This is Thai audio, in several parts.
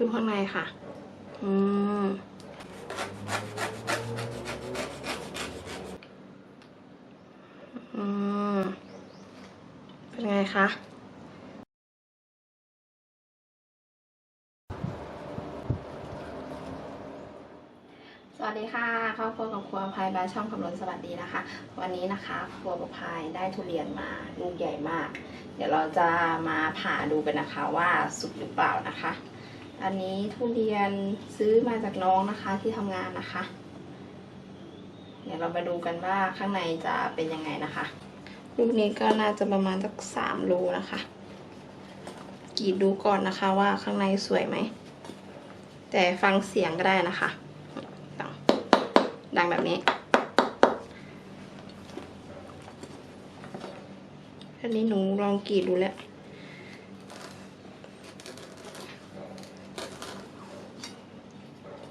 ดูข้างในค่ะ อืม อืม เป็นไงคะสวัสดีค่ะครอบครัวกับครัวพายบายช่องคำนวณสวัสดีนะคะ วันนี้นะคะครัวกับพายได้ทุเรียนมาลูกใหญ่มาก เดี๋ยวเราจะมาผ่าดูกันนะคะว่าสุกหรือเปล่านะคะ อันนี้ทุเรียนซื้อมาจากน้องนะคะที่ทำงานนะคะ เดี๋ยวเรามาดูกันว่าข้างในจะเป็นยังไงนะคะ ลูกนี้ก็น่าจะประมาณสักสามโลนะคะกรีดดูก่อนนะคะว่าข้างในสวยไหม แต่ฟังเสียงก็ได้นะคะ ดังดังแบบนี้ อันนี้หนูลองกรีดดูแล้ว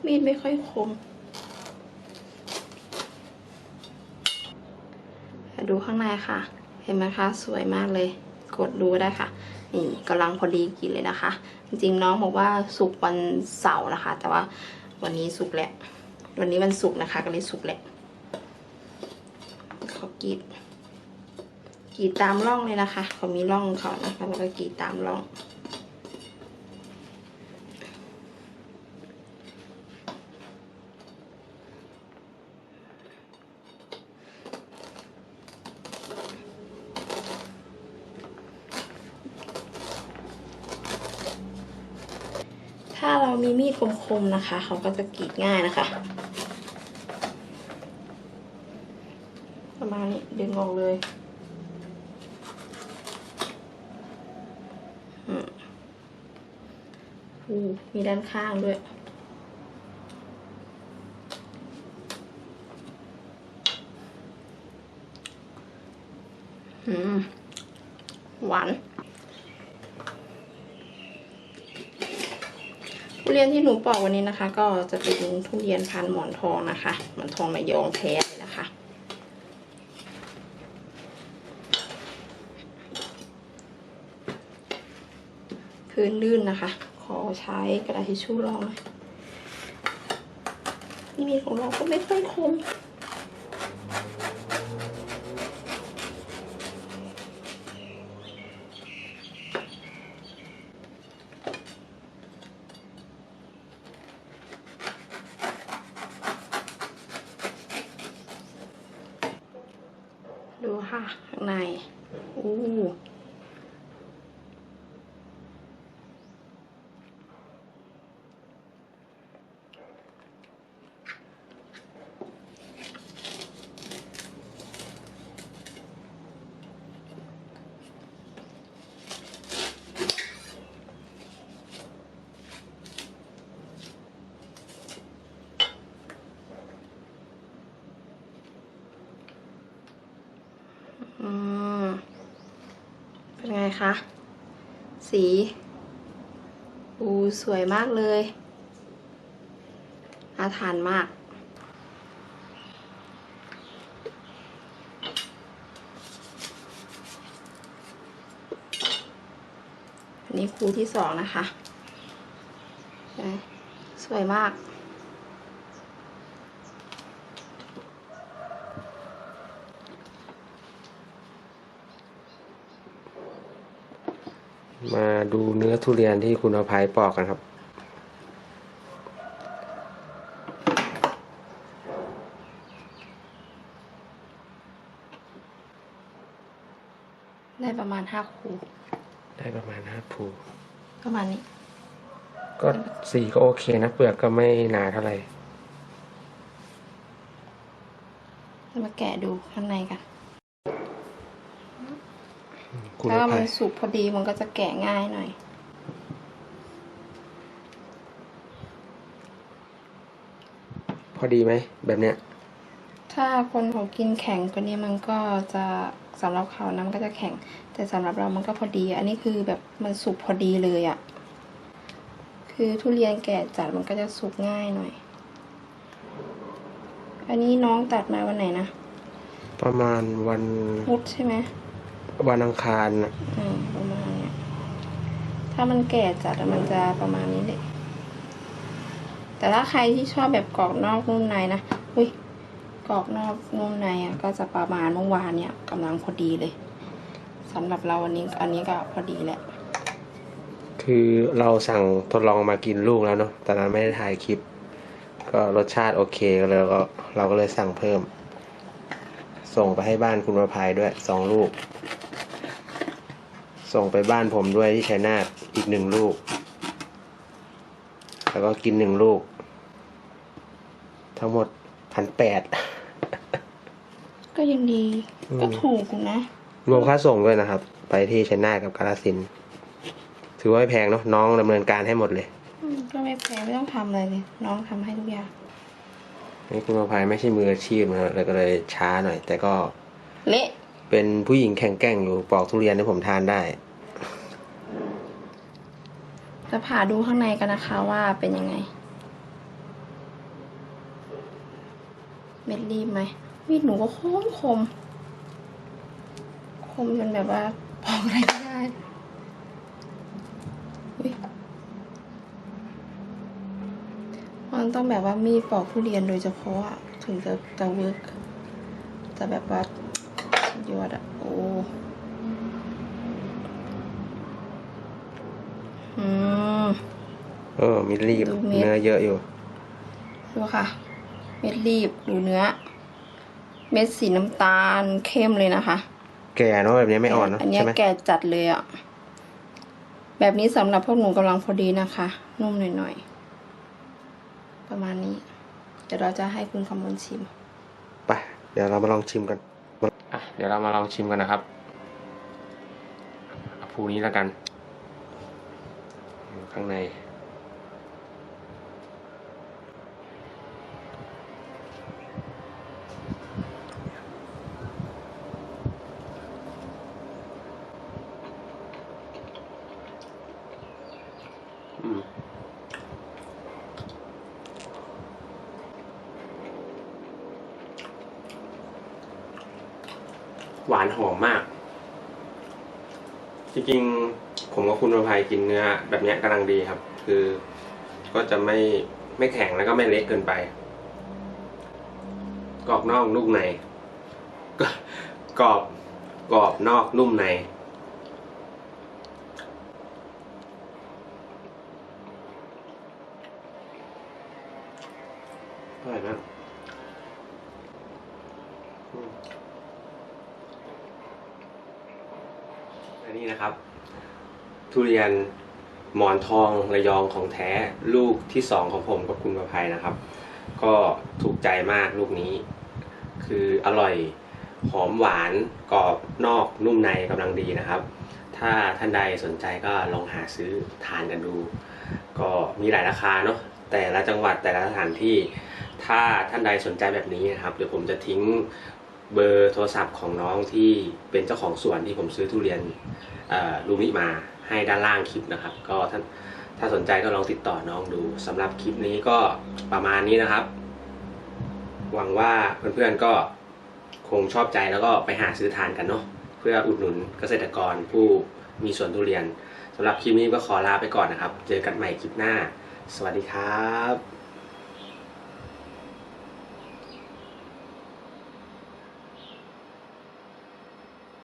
มีดไม่ค่อยคมดูข้างในค่ะ เห็นไหมคะ สวยมากเลย กดดูได้ค่ะ นี่กำลังพอดีกินเลยนะคะ จริงๆน้องบอกว่าสุกวันเสาร์นะคะ แต่ว่าวันนี้สุกแล้ว วันนี้วันศุกร์นะคะ ก็เลยสุกแหละเขากรีดกรีดตามร่องเลยนะคะเขามีร่องของเขานะคะแล้วก็กรีดตามร่อง เรามีมีดคมๆนะคะ เขาก็จะกรีดง่ายนะคะ ประมาณนี้ดึงออกเลยอือมีด้านข้างด้วยหวาน ทุเรียนที่หนูปอกวันนี้นะคะ ก็จะเป็นทุเรียนพันหมอนทองนะคะหมอนทองระยองแท้นะคะพื้นลื่นนะคะ ขอใช้กระดาษทิชชู่รองหน่อยนี่มีของเราก็ไม่ค่อยคม ค่ะข้างในอู้ม เป็นไง คะ สีอูสวยมากเลยน่าทานมาก อันนี้คูที่สองนะคะ สวยมาก มาดูเนื้อทุเรียนที่คุณอภัยปอกกันครับ ได้ประมาณห้าคูได้ประมาณห้าภูประมาณนี้ ก็สีก็โอเคนะเปลือกก็ไม่หนาเท่าไหร่เรามาแกะดูข้างในกัน คุณถ้าอมัภันยสุกพอดีมันก็จะแกะง่ายหน่อย พอดีไหมแบบเนี้ย ถ้าคนเขากินแข็งกว่านี้มันก็จะสำหรับเขานะมันก็จะแข็ง แต่สำหรับเรามันก็พอดี อันนี้คือแบบมันสุกพอดีเลยอะ่ะ คือทุเรียนแก่จัดมันก็จะสุกง่ายหน่อย อันนี้น้องตัดมาวันไหนนะ ประมาณวันพุธใช่ไหม วันอังคารน่ะอืมประมาณเนี้ยถ้ามันแก่จัดอะมันจะประมาณนี้เลยแต่ถ้าใครที่ชอบแบบกรอบนอกนุ่มในนะอุ้ยกรอบนอกนุ่มในอะ ก็จะประมาณเมื่อวานเนี่ยกำลังพอดีเลยสำหรับเราอันนี้อันนี้ก็พอดีแหละ คือเราสั่งทดลองมากินลูกแล้วเนาะแต่นั้นไม่ได้ถ่ายคลิป ก็รสชาติโอเคก็เลยก็เราก็เลยสั่งเพิ่ม ส่งไปให้บ้านคุณประภัยด้วยสองลูก ส่งไปบ้านผมด้วยที่ชัยนาทอีกหนึ่งลูก แล้วก็กินหนึ่งลูก ทั้งหมดพันแปด ก็ยังดี อืม ก็ถูกอยู่นะ รวมค่าส่งด้วยนะครับ ไปที่ชัยนาทกับกาลสินธุ์ถือว่าไม่แพงเนาะน้องดำเนินการให้หมดเลย อืมก็ไม่แพงไม่ต้องทำอะไรเลย น้องทำให้ทุกอย่าง นี่คุณประภัยไม่ใช่มืออาชีพนะเลยก็เลยช้าหน่อย แต่ก็เละ เป็นผู้หญิงแข็งแกร่งอยู่ปอกทุเรียนให้ผมทานได้ จะผ่าดูข้างในกันนะคะว่าเป็นยังไง เม็ดรีบไหมมีดหนูก็คมคม คมจนแบบว่าปอกอะไรไม่ได้มันต้องแบบว่ามีดปอกทุเรียนโดยเฉพาะถึงจะจะเวิร์กจะแบบว่า ยอดอะโอ้อืมเออมีรีบดูเม็ดเนื้อเยอะอยู่ดูค่ะ เม็ดรีบดูเนื้อ เม็ดสีน้ำตาลเข้มเลยนะคะ แก่เนาะแบบนี้ไม่อ่อนเนาะอันเนี้ยใช่ไหมแก่จัดเลยอะแบบนี้สำหรับพวกหนูกำลังพอดีนะคะ นุ่มหน่อยๆ ประมาณนี้ เดี๋ยวเราจะให้คุณคำมลชิม ไป เดี๋ยวเรามาลองชิมกัน อะเดี๋ยวเรามาลองชิมกันนะครับอภูนี้แล้วกัน ข้างใน อืมานหอมมาก จริงๆ ผมกับคุณประภัยกินเนื้อแบบนี้กำลังดีครับ คือก็จะไม่ไม่แข็งแล้วก็ไม่เละเกินไป กรอบนอกนุ่มในกกรอบกรอบนอกนุ่มในอร่อยมากอืมอั นะครับ ทุเรียนหมอนทองระยองของแท้ลูกที่สองของผมกับคุณประภัยนะครับ ก็ถูกใจมากลูกนี้ คืออร่อยหอมหวานกรอบนอกนุ่มในกำลังดีนะครับ ถ้าท่านใดสนใจก็ลองหาซื้อทานกันดู ก็มีหลายราคาเนาะแต่ละจังหวัดแต่ละสถานที่ ถ้าท่านใดสนใจแบบนี้นะครับ เดี๋ยวผมจะทิ้ง เบอร์โทรศัพท์ของน้องที่เป็นเจ้าของสวนที่ผมซื้อทุเรียนลูมิมาให้ด้านล่างคลิปนะครับ ก็ท่านถ้าสนใจก็ลองติดต่อน้องดูสำหรับคลิปนี้ก็ประมาณนี้นะครับ หวังว่าเพื่อนๆก็คงชอบใจแล้วก็ไปหาซื้อทานกันเนาะเพื่ออุดหนุนเกษตรกรผู้มีสวนทุเรียนสำหรับคลิปนี้ก็ขอลาไปก่อนนะครับ เจอกันใหม่คลิปหน้า สวัสดีครับ